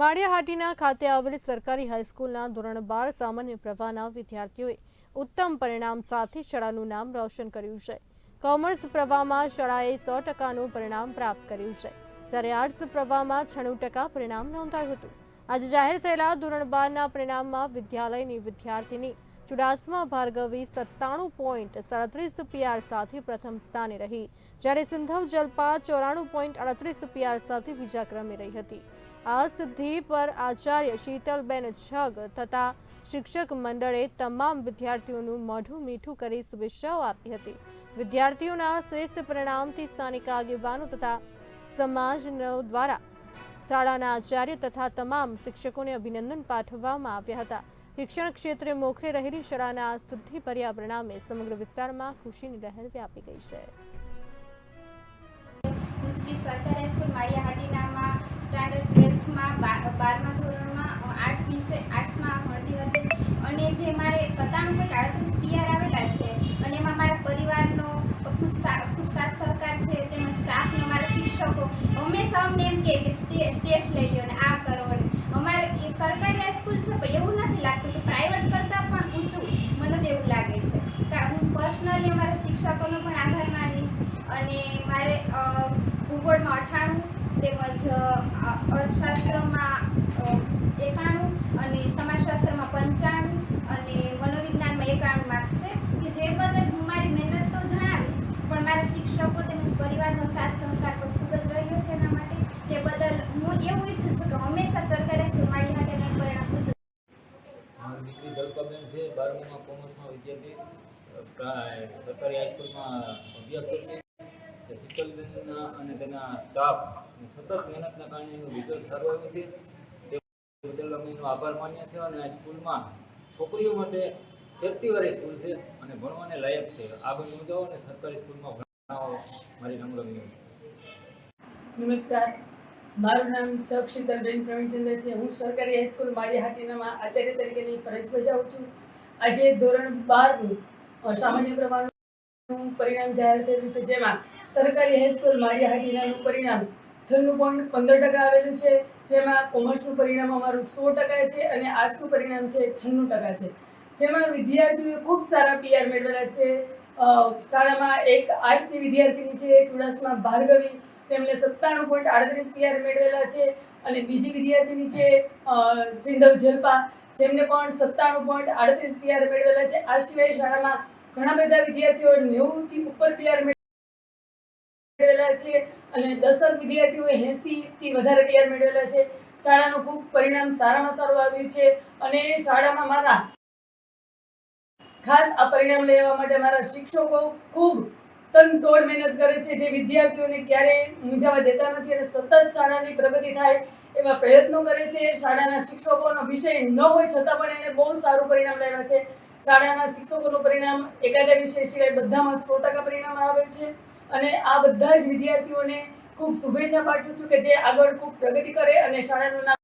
માળિયાહાટીના ખાતે આવેલી સરકારી હાઈસ્કૂલના ધોરણ બાર સામાન્ય પ્રવાહના વિદ્યાર્થીઓએ ઉત્તમ પરિણામ સાથે શાળાનું નામ રોશન કર્યું છે. કોમર્સ પ્રવાહમાં શાળાએ સો ટકાનું પરિણામ પ્રાપ્ત કર્યું છે. જ્યારે આર્ટ્સ પ્રવાહમાં છણું ટકા પરિણામ નોંધાયું હતું. આજે જાહેર થયેલા ધોરણ બારના પરિણામમાં વિદ્યાલયની વિદ્યાર્થીની ચુડાસમા ભાર્ગવી સત્તાણું પોઈન્ટ સાડત્રીસ પીઆર સાથે પ્રથમ સ્થાને રહી. જ્યારે સિંધવ જલપા ચોરાણું પોઈન્ટ અડત્રીસ પીઆર સાથે બીજા ક્રમે રહી હતી. આ સિદ્ધિ પર આચાર્ય શીતલબેન છગ તથા શિક્ષક મંડળે તમામ વિદ્યાર્થીઓનું મોઢું મીઠું કરી શુભેચ્છાઓ આપી હતી. વિદ્યાર્થીઓના શ્રેષ્ઠ પરિણામથી સ્થાનિક આગેવાનો તથા સમાજનો દ્વારા શાળાના આચાર્ય તથા તમામ શિક્ષકોને અભિનંદન પાઠવવામાં આવ્યા હતા. શિક્ષણ ક્ષેત્રે મોખરે રહેલી શાળાના આ સિદ્ધિભર્યા પરિણામે સમગ્ર વિસ્તારમાં ખુશીની લહેર વ્યાપી ગઈ છે. શ્રી સરકારી હાઈસ્કૂલ માળિયાહાટીનામાં સ્ટાન્ડર્ડ ટ્વેલ્થમાં બારમા ધોરણમાં આર્ટ્સ વિશે આર્ટ્સમાં ભણતી હતી. અને જે મારે સત્તાણું પોઈન્ટ આડત્રીસ પીઆર આવેલા છે, અને એમાં મારા પરિવારનો ખૂબ ખૂબ સાથ સહકાર છે, તેમજ સ્ટાફને મારા શિક્ષકો, હંમેશા અમને એમ કે સ્ટે, સ્ટેજ લઈ લ્યો અને આ કરો. ને અમારે સરકારી હાઈસ્કૂલ છે, પણ એવું નથી લાગતું કે પ્રાઇવેટ કરતાં પણ ઊંચું મને તો એવું લાગે છે કા- હું પર્સનલી અમારા શિક્ષકોનો પણ આભાર માનીશ અને મારે અ, ભૂગોળમાં અઠાણું તેમજ અ, અર્થશાસ્ત્રમાં એકાણું અને સમાજશાસ્ત્રમાં પંચાણું અને મનોવિજ્ઞાનમાં એકાણું માર્ક્સ છે કે જે બદલ હું મારી મહેનત તો જણાવીશ પણ શિક્ષકો તેમજ પરિવારનો સાથ સહકાર પણ ખૂબ જ રહ્યો છે એના માટે. તે બદલ હું એવું ઈચ્છું છું કે હંમેશા સરકારે મારી હાથે પરિણામ મારી દીકરી જલપાબેન છે, બારમામાં કોમર્સમાં વિદ્યાર્થી સરકારી હાઈસ્કૂલમાં અભ્યાસ કરતી શીતલબેનના અને તેના સ્ટાફ સતત મહેનતના કારણે એનું રિઝલ્ટ સારું આવ્યું છે. તે બદલ અમે એનો આભાર માન્ય છે અને આ સ્કૂલમાં છોકરીઓ માટે સેફ્ટીવાળી સ્કૂલ છે અને ભણવાને લાયક છે. આ બધું મુદ્દાઓ અને સરકારી સ્કૂલમાં મારી નમસ્કાર. મારું નામ છક શીતલબેન પ્રવીણચંદ્ર છે. હું સરકારી હાઈસ્કૂલ માળિયાહાટીનામાં આચાર્ય તરીકેની ફરજ બજાવું છું. આજે ધોરણ બારનું સામાન્ય પ્રમાણનું પરિણામ જાહેર થયેલું છે, જેમાં સરકારી હાઈસ્કૂલ માળિયાહાટીનાનું પરિણામ છન્નું પોઈન્ટ પંદર ટકા આવેલું છે, જેમાં કોમર્સનું પરિણામ અમારું સો ટકા છે અને આર્ટ્સનું પરિણામ છે છન્નું ટકા છે. જેમાં વિદ્યાર્થીઓએ ખૂબ સારા પીઆર મેળવેલા છે. શાળામાં એક આર્ટ્સની વિદ્યાર્થીની છે ચુડાસમા ભાર્ગવી. તેમણે સત્તાણું પોઈન્ટ આડત્રીસ પીઆર મેળવેલા છે અને બીજી વિદ્યાર્થીની છે સિંધવ જલપા. જેમને પણ સત્તાણું પોઈન્ટ આડત્રીસ પીઆર મેળવેલા છે. આ સિવાય શાળામાં ઘણા બધા વિદ્યાર્થીઓ નેવુંથી ઉપર પીઆર મેળવેલા છે અને દસક વિદ્યાર્થીઓએ એંસીથી વધારે પીઆર મેળવેલા છે. શાળાનું ખૂબ પરિણામ સારામાં સારું આવ્યું છે અને શાળામાં મારા ખાસ આ પરિણામ લેવા માટે મારા શિક્ષકો ખૂબ તનતોડ મહેનત કરે છે. જે વિદ્યાર્થીઓને ક્યારેય મૂંઝાવા દેતા નથી અને સતત શાળાની પ્રગતિ થાય એવા પ્રયત્નો કરે છે. શાળાના શિક્ષકોનો વિષય ન હોય છતાં પણ એને બહુ સારું પરિણામ લાવ્યા છે. શાળાના શિક્ષકોનું પરિણામ એકાદા વિષય સિવાય બધામાં સો પરિણામ આવે છે અને આ બધા જ વિદ્યાર્થીઓને ખૂબ શુભેચ્છા પાઠવું છું કે જે આગળ ખૂબ પ્રગતિ કરે અને શાળાનું નામ